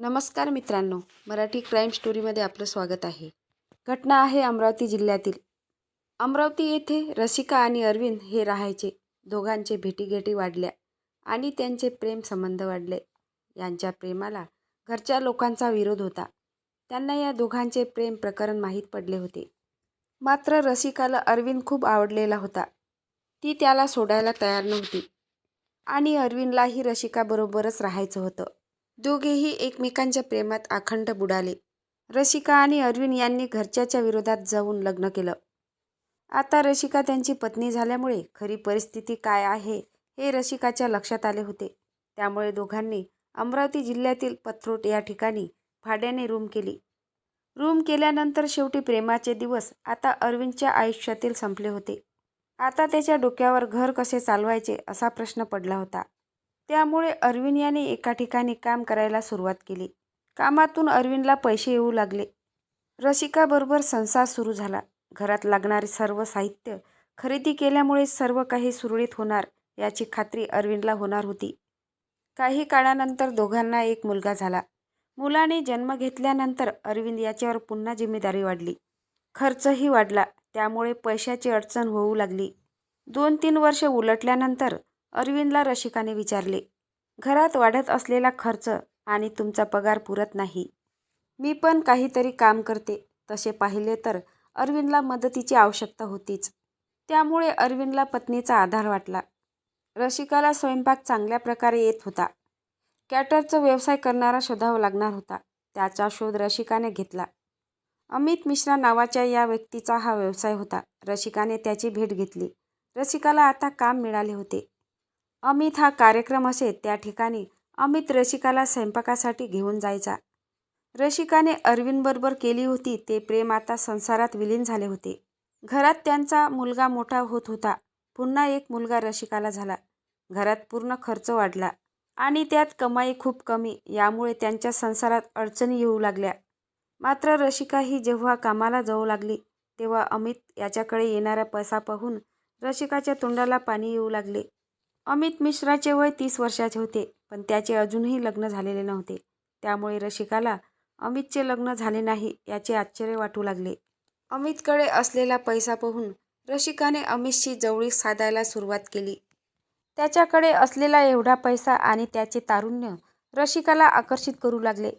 नमस्कार मित्रांनो मराठी क्राईम स्टोरीमध्ये आपलं स्वागत आहे. घटना आहे अमरावती जिल्ह्यातील. अमरावती येथे रसिका आणि अरविंद हे राहायचे. दोघांचे भेटीगेटी वाढल्या आणि त्यांचे प्रेम संबंध वाढले. यांच्या प्रेमाला घरच्या लोकांचा विरोध होता. त्यांना या दोघांचे प्रेम प्रकरण माहीत पडले होते. मात्र रसिकाला अरविंद खूप आवडलेला होता. ती त्याला सोडायला तयार नव्हती आणि अरविंदलाही रसिकाबरोबरच राहायचं होतं. दोघेही एकमेकांच्या प्रेमात अखंड बुडाले. रसिका आणि अरविंद यांनी घरच्याच्या विरोधात जाऊन लग्न केलं. आता रसिका त्यांची पत्नी झाल्यामुळे खरी परिस्थिती काय आहे हे रसिकाच्या लक्षात आले होते. त्यामुळे दोघांनी अमरावती जिल्ह्यातील पथरोट या ठिकाणी भाड्याने रूम केली. रूम केल्यानंतर शेवटी प्रेमाचे दिवस आता अरविंदच्या आयुष्यातील संपले होते. आता त्याच्या डोक्यावर घर कसे चालवायचे असा प्रश्न पडला होता. त्यामुळे अरविंद याने एका ठिकाणी काम करायला सुरुवात केली. कामातून अरविंदला पैसे येऊ लागले. रसिकाबरोबर संसार सुरू झाला. घरात लागणारे सर्व साहित्य खरेदी केल्यामुळे सर्व काही सुरळीत होणार याची खात्री अरविंदला होणार होती. काही काळानंतर दोघांना एक मुलगा झाला. मुलाने जन्म घेतल्यानंतर अरविंद याच्यावर पुन्हा जिम्मेदारी वाढली. खर्चही वाढला. त्यामुळे पैशाची अडचण होऊ लागली. दोन तीन वर्ष उलटल्यानंतर अरविंदला रसिकाने विचारले घरात वाढत असलेला खर्च आणि तुमचा पगार पुरत नाही. मी पण काहीतरी काम करते. तसे पाहिले तर अरविंदला मदतीची आवश्यकता होतीच. त्यामुळे अरविंदला पत्नीचा आधार वाटला. रसिकाला स्वयंपाक चांगल्या प्रकारे येत होता. कॅटरचा व्यवसाय करणारा शोधावा लागणार होता. त्याचा शोध रसिकाने घेतला. अमित मिश्रा नावाच्या या व्यक्तीचा हा व्यवसाय होता. रसिकाने त्याची भेट घेतली. रसिकाला आता काम मिळाले होते. अमित हा कार्यक्रम असे त्या ठिकाणी अमित रसिकाला स्वयंपाकासाठी घेऊन जायचा. रसिकाने अरविंदबरोबर केली होती ते प्रेम आता संसारात विलीन झाले होते. घरात त्यांचा मुलगा मोठा होत होता. पुन्हा एक मुलगा रसिकाला झाला. घरात पूर्ण खर्च वाढला. आणि त्यात कमाई खूप कमी यामुळे त्यांच्या संसारात अडचणी येऊ लागल्या. मात्र रसिका ही जेव्हा कामाला जाऊ लागली तेव्हा अमित याच्याकडे येणारा पैसा पाहून रसिकाच्या तोंडाला पाणी येऊ लागले. अमित मिश्राचे वय तीस वर्षाचे होते पण त्याचे अजूनही लग्न झालेले नव्हते. त्यामुळे रसिकाला अमितचे लग्न झाले नाही याचे आश्चर्य वाटू लागले. अमितकडे असलेला पैसा पाहून रसिकाने अमितशी जवळीक साधायला सुरुवात केली. त्याच्याकडे असलेला एवढा पैसा आणि त्याचे तारुण्य रसिकाला आकर्षित करू लागले.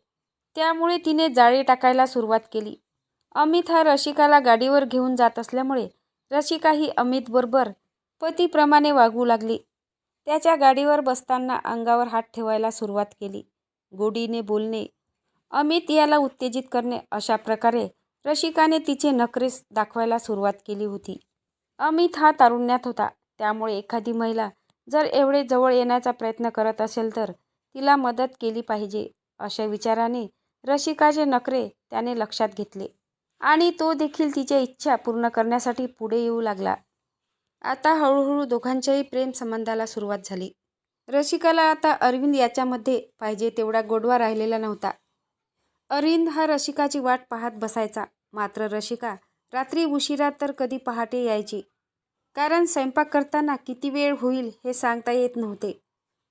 त्यामुळे तिने जाळी टाकायला सुरुवात केली. अमित हा रसिकाला गाडीवर घेऊन जात असल्यामुळे रसिका ही अमितबरोबर पतीप्रमाणे वागू लागली. त्याच्या गाडीवर बसताना अंगावर हात ठेवायला सुरुवात केली. गोडीने बोलणे अमित याला उत्तेजित करणे अशा प्रकारे रसिकाने तिचे नखरेस दाखवायला सुरुवात केली होती. अमित हा तारुण्यात होता. त्यामुळे एखादी महिला जर एवढे जवळ येण्याचा प्रयत्न करत असेल तर तिला मदत केली पाहिजे अशा विचाराने रसिकाचे नखरे त्याने लक्षात घेतले. आणि तो देखील तिच्या इच्छा पूर्ण करण्यासाठी पुढे येऊ लागला. आता हळूहळू दोघांच्याही प्रेम संबंधाला सुरुवात झाली. रसिकाला आता अरविंद याच्यामध्ये पाहिजे तेवढा गोडवा राहिलेला नव्हता. अरविंद हा रसिकाची वाट पाहत बसायचा. मात्र रसिका रात्री उशिरा तर कधी पहाटे यायची. कारण स्वयंपाक करताना किती वेळ होईल हे सांगता येत नव्हते.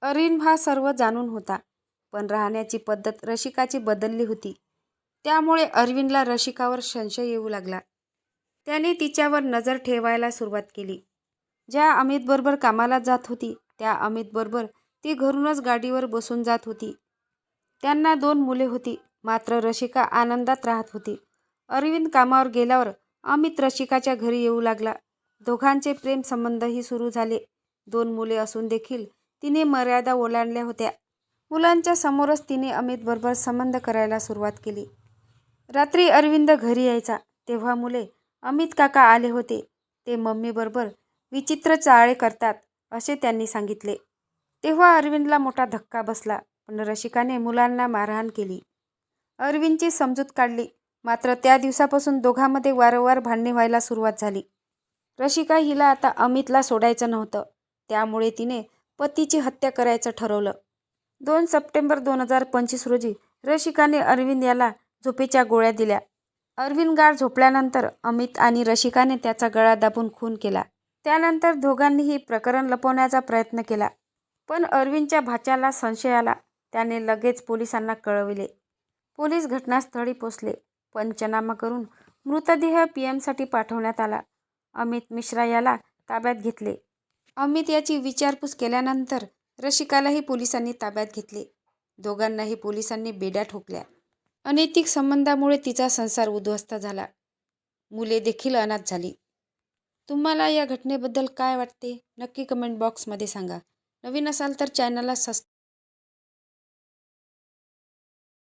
अरविंद हा सर्व जाणून होता. पण राहण्याची पद्धत रसिकाची बदलली होती. त्यामुळे अरविंदला रसिकावर संशय येऊ लागला. त्याने तिच्यावर नजर ठेवायला सुरुवात केली. ज्या अमितबरोबर कामाला जात होती त्या अमितबरोबर ती घरूनच गाडीवर बसून जात होती. त्यांना दोन मुले होती मात्र रसिका आनंदात राहत होती. अरविंद कामावर गेल्यावर अमित रसिकाच्या घरी येऊ लागला. दोघांचे प्रेम संबंधही सुरू झाले. दोन मुले असून देखील तिने मर्यादा ओलांडल्या होत्या. मुलांच्या समोरच तिने अमितबरोबर संबंध करायला सुरुवात केली. रात्री अरविंद घरी यायचा. तेव्हा मुले अमित काका आले होते. ते मम्मीबरोबर विचित्र चाळे करतात असे त्यांनी सांगितले. तेव्हा अरविंदला मोठा धक्का बसला पण रसिकाने मुलांना मारहाण केली. अरविंदची समजूत काढली. मात्र त्या दिवसापासून दोघांमध्ये वारंवार भांडणे व्हायला सुरुवात झाली. रशिका हिला आता अमितला सोडायचं नव्हतं. त्यामुळे तिने पतीची हत्या करायचं ठरवलं. दोन सप्टेंबर दोन हजार पंचवीस रोजी रशिकाने अरविंद याला झोपेच्या गोळ्या दिल्या. अरविंद गाढ झोपल्यानंतर अमित आणि रशिकाने त्याचा गळा दाबून खून केला. त्यानंतर दोघांनीही प्रकरण लपवण्याचा प्रयत्न केला. पण अरविंदच्या भाच्याला संशय आला. त्याने लगेच पोलिसांना कळविले. पोलीस घटनास्थळी पोचले. पंचनामा करून मृतदेह पी एमसाठी पाठवण्यात आला. अमित मिश्रा याला ताब्यात घेतले. अमित याची विचारपूस केल्यानंतर रसिकालाही पोलिसांनी ताब्यात घेतले. दोघांनाही पोलिसांनी बेड्या ठोकल्या. अनैतिक संबंधामुळे तिचा संसार उद्ध्वस्त झाला. मुले देखील अनाथ झाली. तुम्हाला या घटनेबद्दल काय वाटते? नक्की कमेंट बॉक्समध्ये सांगा. नवीन असाल तर चॅनलला सस्